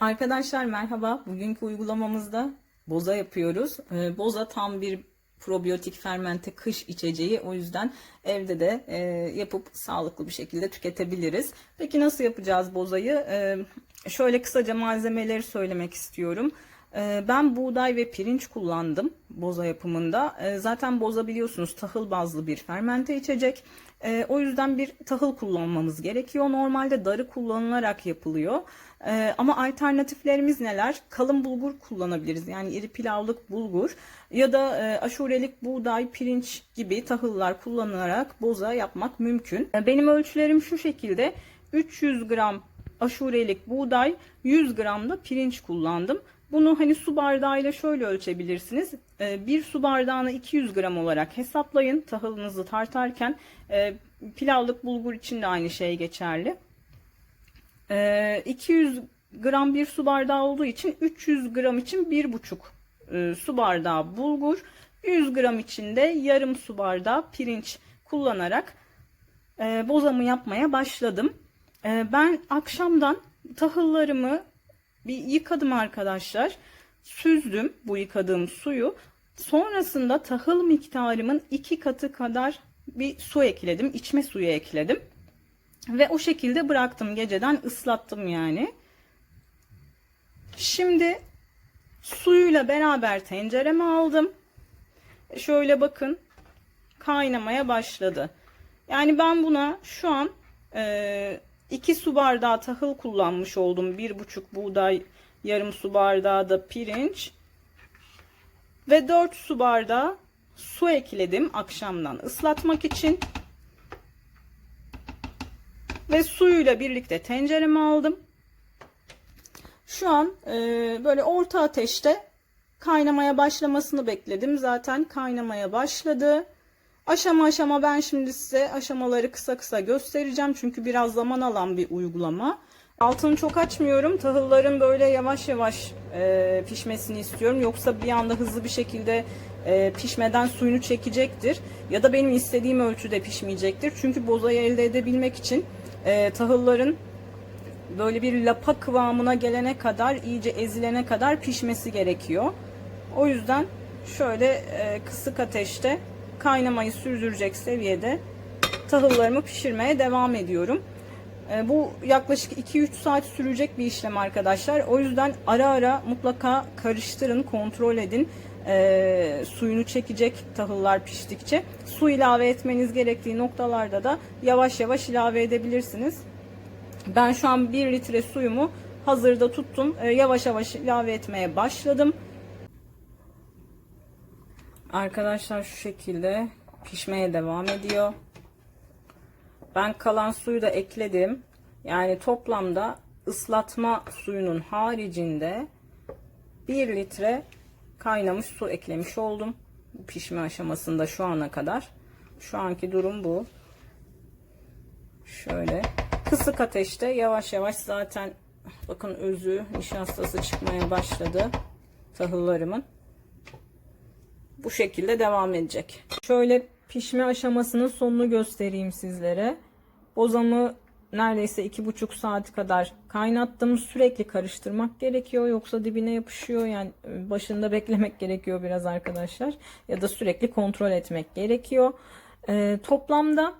Arkadaşlar merhaba. Bugünkü uygulamamızda boza yapıyoruz. Ee, boza tam bir probiyotik fermente kış içeceği. O yüzden evde de e, yapıp sağlıklı bir şekilde tüketebiliriz. Peki nasıl yapacağız bozayı? Ee, şöyle kısaca malzemeleri söylemek istiyorum. Ee, Ben buğday ve pirinç kullandım boza yapımında. Ee, Zaten boza biliyorsunuz tahıl bazlı bir fermente içecek. Ee, O yüzden bir tahıl kullanmamız gerekiyor. Normalde darı kullanılarak yapılıyor. Ama alternatiflerimiz neler? Kalın bulgur kullanabiliriz. Yani iri pilavlık bulgur ya da e, aşurelik buğday, pirinç gibi tahıllar kullanılarak boza yapmak mümkün. Benim ölçülerim şu şekilde. 300 gram aşurelik buğday, 100 gram da pirinç kullandım. Bunu hani su bardağıyla şöyle ölçebilirsiniz. Ee, Bir su bardağına 200 gram olarak hesaplayın tahılınızı tartarken. Ee, Pilavlık bulgur için de aynı şey geçerli. Ee, 200 gram bir su bardağı olduğu için 300 gram için 1,5 e, su bardağı bulgur, 100 gram için de yarım su bardağı pirinç kullanarak e, bozamı yapmaya başladım. Ben akşamdan tahıllarımı bir yıkadım arkadaşlar. Süzdüm bu yıkadığım suyu. Sonrasında tahıl miktarımın iki katı kadar bir su ekledim. içme suyu ekledim. Ve o şekilde bıraktım geceden ıslattım yani. Şimdi suyuyla beraber tencereme aldım. Şöyle bakın kaynamaya başladı. Yani ben buna şu an 2 su bardağı tahıl kullanmış oldum. 1,5 buğday, yarım su bardağı da pirinç. Ve 4 su bardağı su ekledim akşamdan ıslatmak için. Ve suyuyla birlikte tencereme aldım. Şu an e, böyle orta ateşte kaynamaya başlamasını bekledim. Zaten kaynamaya başladı. Aşama aşama ben şimdi size aşamaları kısa kısa göstereceğim. Çünkü biraz zaman alan bir uygulama. Altını çok açmıyorum. Tahılların böyle yavaş yavaş e, pişmesini istiyorum. Yoksa bir anda hızlı bir şekilde e, pişmeden suyunu çekecektir. Ya da benim istediğim ölçüde pişmeyecektir. Çünkü bozayı elde edebilmek için e, tahılların böyle bir lapa kıvamına gelene kadar iyice ezilene kadar pişmesi gerekiyor. O yüzden şöyle e, kısık ateşte kaynamayı sürdürecek seviyede tahıllarımı pişirmeye devam ediyorum. E, bu yaklaşık 2-3 saat sürecek bir işlem arkadaşlar. O yüzden ara ara mutlaka karıştırın, kontrol edin. E, suyunu çekecek tahıllar piştikçe. Su ilave etmeniz gerektiği noktalarda da yavaş yavaş ilave edebilirsiniz. Ben şu an 1 litre suyumu hazırda tuttum. E, yavaş yavaş ilave etmeye başladım. Arkadaşlar şu şekilde pişmeye devam ediyor. Ben kalan suyu da ekledim. Yani toplamda ıslatma suyunun haricinde 1 litre kaynamış su eklemiş oldum. Pişme aşamasında şu ana kadar. Şu anki durum bu. Şöyle kısık ateşte yavaş yavaş zaten bakın özü nişastası çıkmaya başladı tahıllarımın bu şekilde devam edecek. Şöyle pişme aşamasının sonunu göstereyim sizlere. Bozamı neredeyse iki buçuk saat kadar kaynattım. Sürekli karıştırmak gerekiyor. Yoksa dibine yapışıyor. Yani başında beklemek gerekiyor biraz arkadaşlar. Ya da sürekli kontrol etmek gerekiyor. Ee, toplamda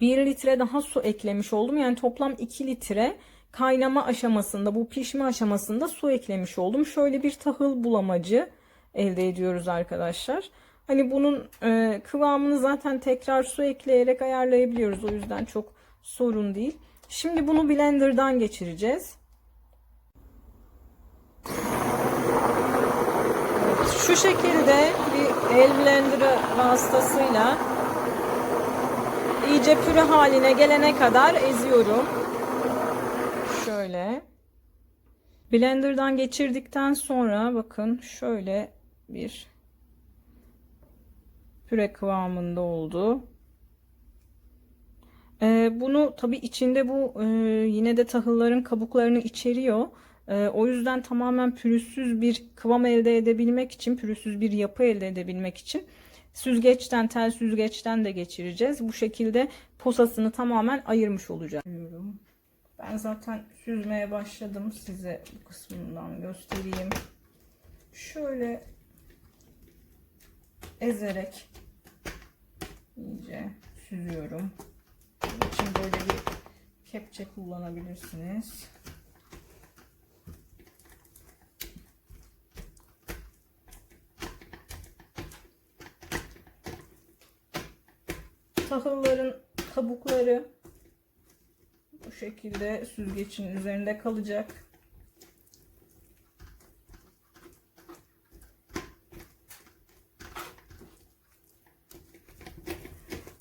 1 litre daha su eklemiş oldum. Yani toplam 2 litre kaynama aşamasında bu pişme aşamasında su eklemiş oldum. Şöyle bir tahıl bulamacı elde ediyoruz arkadaşlar. Hani bunun e, kıvamını zaten tekrar su ekleyerek ayarlayabiliyoruz. O yüzden çok sorun değil. Şimdi bunu blenderdan geçireceğiz. Şu şekilde bir el blenderı vasıtasıyla iyice püre haline gelene kadar eziyorum. Şöyle. Blender'dan geçirdikten sonra bakın şöyle bir püre kıvamında oldu. Ee, bunu tabi içinde bu e, yine de tahılların kabuklarını içeriyor. E, o yüzden tamamen pürüzsüz bir kıvam elde edebilmek için, pürüzsüz bir yapı elde edebilmek için süzgeçten, tel süzgeçten de geçireceğiz. Bu şekilde posasını tamamen ayırmış olacağız. Ben zaten süzmeye başladım. Size bu kısmından göstereyim. Şöyle ezerek iyice süzüyorum. Bunun için böyle bir kepçe kullanabilirsiniz. Tahılların kabukları bu şekilde süzgecin üzerinde kalacak.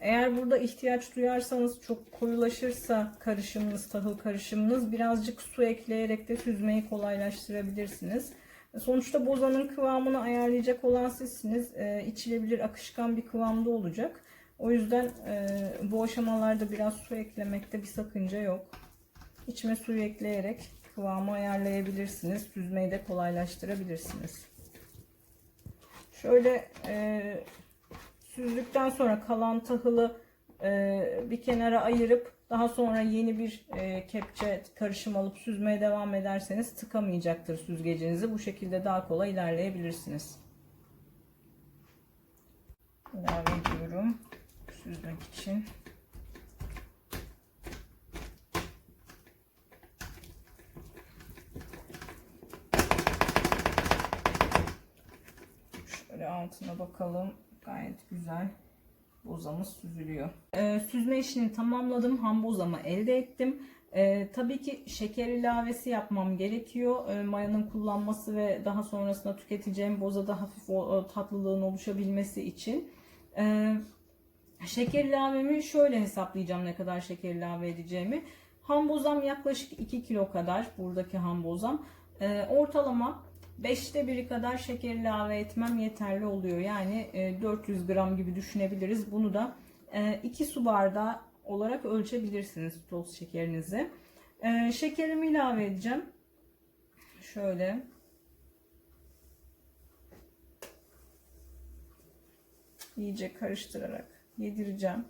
Eğer burada ihtiyaç duyarsanız çok koyulaşırsa karışımınız, tahıl karışımınız birazcık su ekleyerek de süzmeyi kolaylaştırabilirsiniz. Sonuçta bozanın kıvamını ayarlayacak olan sizsiniz. E, içilebilir akışkan bir kıvamda olacak. O yüzden e, bu aşamalarda biraz su eklemekte bir sakınca yok. İçme suyu ekleyerek kıvamı ayarlayabilirsiniz. Süzmeyi de kolaylaştırabilirsiniz. Şöyle e, süzdükten sonra kalan tahılı e, bir kenara ayırıp daha sonra yeni bir e, kepçe karışım alıp süzmeye devam ederseniz tıkamayacaktır süzgecinizi. Bu şekilde daha kolay ilerleyebilirsiniz. İlave ediyorum süzmek için. Şöyle altına bakalım. Gayet güzel bozamız süzülüyor. Ee, süzme işini tamamladım. Ham bozamı elde ettim. Ee, tabii ki şeker ilavesi yapmam gerekiyor. Ee, mayanın kullanması ve daha sonrasında tüketeceğim bozada hafif o, o tatlılığın oluşabilmesi için. Ee, şeker ilavemi şöyle hesaplayacağım ne kadar şeker ilave edeceğimi. Ham bozam yaklaşık 2 kilo kadar buradaki ham bozam. Ee, ortalama 5'te biri kadar şeker ilave etmem yeterli oluyor. Yani e, 400 gram gibi düşünebiliriz. Bunu da 2 su bardağı olarak ölçebilirsiniz toz şekerinizi. E, şekerimi ilave edeceğim. Şöyle. iyice karıştırarak yedireceğim.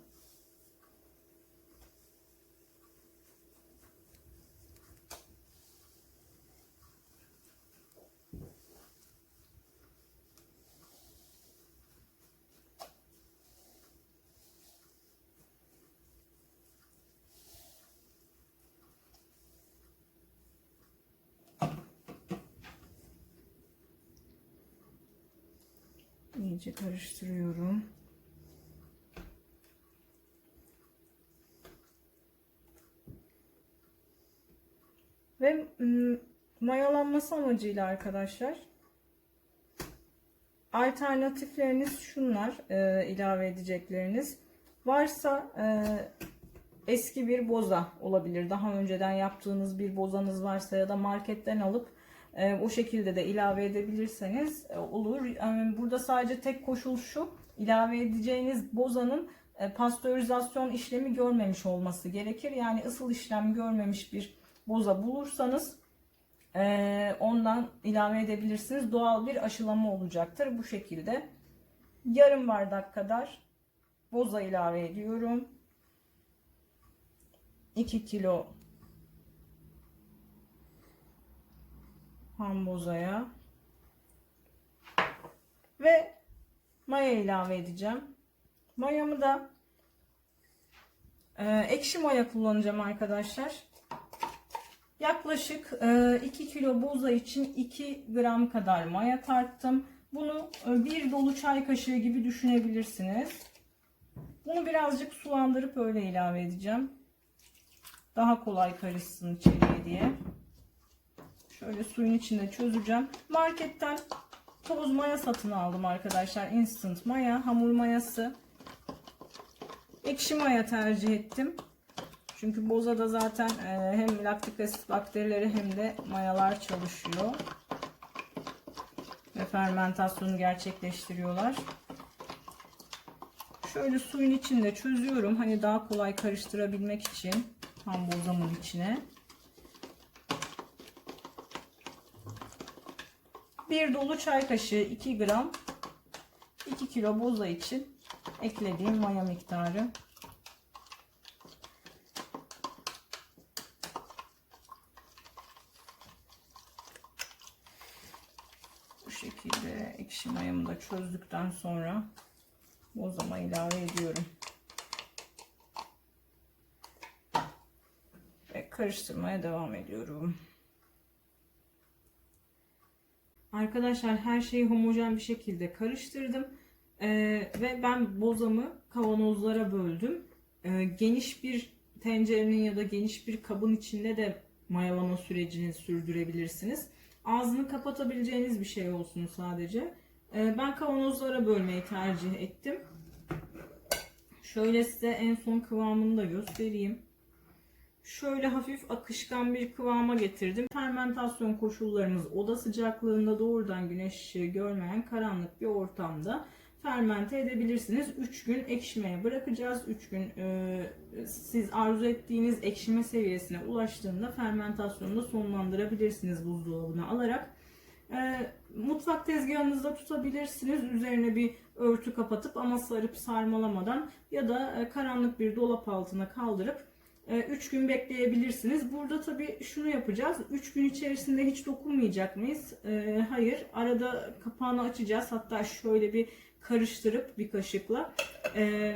İyice karıştırıyorum. Ve mayalanması amacıyla arkadaşlar alternatifleriniz şunlar e, ilave edecekleriniz. Varsa e, eski bir boza olabilir. Daha önceden yaptığınız bir bozanız varsa ya da marketten alıp o şekilde de ilave edebilirseniz e, olur. Burada sadece tek koşul şu ilave edeceğiniz bozanın e, pastörizasyon işlemi görmemiş olması gerekir. Yani ısıl işlem görmemiş bir boza bulursanız e, ondan ilave edebilirsiniz. Doğal bir aşılama olacaktır bu şekilde. Yarım bardak kadar boza ilave ediyorum. 2 kilo ham bozaya ve maya ilave edeceğim. Mayamı da e, ekşi maya kullanacağım arkadaşlar. Yaklaşık e, 2 kilo boza için 2 gram kadar maya tarttım. Bunu e, bir dolu çay kaşığı gibi düşünebilirsiniz. Bunu birazcık sulandırıp öyle ilave edeceğim. Daha kolay karışsın içeriye diye. Şöyle suyun içinde çözeceğim. Marketten toz maya satın aldım arkadaşlar. Instant maya, hamur mayası. Ekşi maya tercih ettim. Çünkü bozada zaten e, hem laktik asit bakterileri hem de mayalar çalışıyor. Ve fermentasyonu gerçekleştiriyorlar. Şöyle suyun içinde çözüyorum. Hani daha kolay karıştırabilmek için tam bozamın içine. bir dolu çay kaşığı 2 gram 2 kilo boza için eklediğim maya miktarı. Bu şekilde ekşi mayamı da çözdükten sonra bozama ilave ediyorum. Ve karıştırmaya devam ediyorum. Arkadaşlar her şeyi homojen bir şekilde karıştırdım. Ee, ve ben bozamı kavanozlara böldüm. Ee, geniş bir tencerenin ya da geniş bir kabın içinde de mayalama sürecini sürdürebilirsiniz. Ağzını kapatabileceğiniz bir şey olsun sadece. Ee, ben kavanozlara bölmeyi tercih ettim. Şöyle size en son kıvamını da göstereyim. Şöyle hafif akışkan bir kıvama getirdim. Fermentasyon koşullarımız oda sıcaklığında doğrudan güneş ışığı görmeyen karanlık bir ortamda fermente edebilirsiniz. 3 gün ekşimeye bırakacağız. 3 gün e, siz arzu ettiğiniz ekşime seviyesine ulaştığında fermentasyonu da sonlandırabilirsiniz buzdolabına alarak. E, mutfak tezgahınızda tutabilirsiniz. Üzerine bir örtü kapatıp ama sarıp sarmalamadan ya da e, karanlık bir dolap altına kaldırıp 3 gün bekleyebilirsiniz. Burada tabii şunu yapacağız. 3 gün içerisinde hiç dokunmayacak mıyız? E, hayır. Arada kapağını açacağız. Hatta şöyle bir karıştırıp bir kaşıkla e,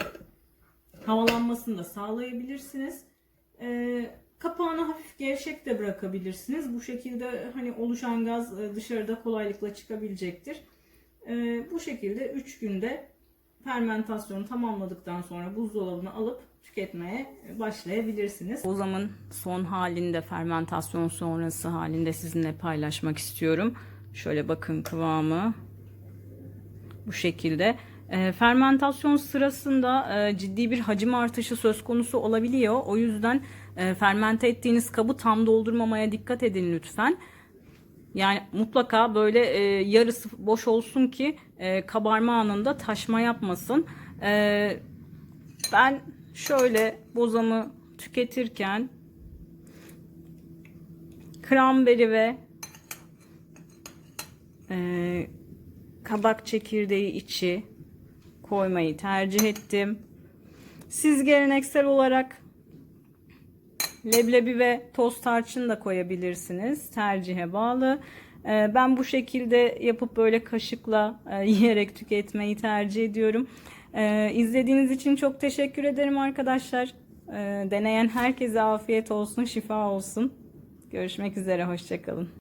havalanmasını da sağlayabilirsiniz. E, kapağını hafif gevşek de bırakabilirsiniz. Bu şekilde hani oluşan gaz e, dışarıda kolaylıkla çıkabilecektir. E, bu şekilde 3 günde fermentasyonu tamamladıktan sonra buzdolabına alıp tüketmeye başlayabilirsiniz. O zaman son halinde fermentasyon sonrası halinde sizinle paylaşmak istiyorum. Şöyle bakın kıvamı bu şekilde. E, fermentasyon sırasında e, ciddi bir hacim artışı söz konusu olabiliyor. O yüzden e, fermente ettiğiniz kabı tam doldurmamaya dikkat edin lütfen. Yani mutlaka böyle e, yarısı boş olsun ki e, kabarma anında taşma yapmasın. E, ben şöyle bozamı tüketirken kramberi ve e, kabak çekirdeği içi koymayı tercih ettim. Siz geleneksel olarak leblebi ve toz tarçın da koyabilirsiniz. Tercihe bağlı. Ee, Ben bu şekilde yapıp böyle kaşıkla e, yiyerek tüketmeyi tercih ediyorum. Ee, İzlediğiniz için çok teşekkür ederim arkadaşlar. Ee, Deneyen herkese afiyet olsun, şifa olsun. Görüşmek üzere, hoşçakalın.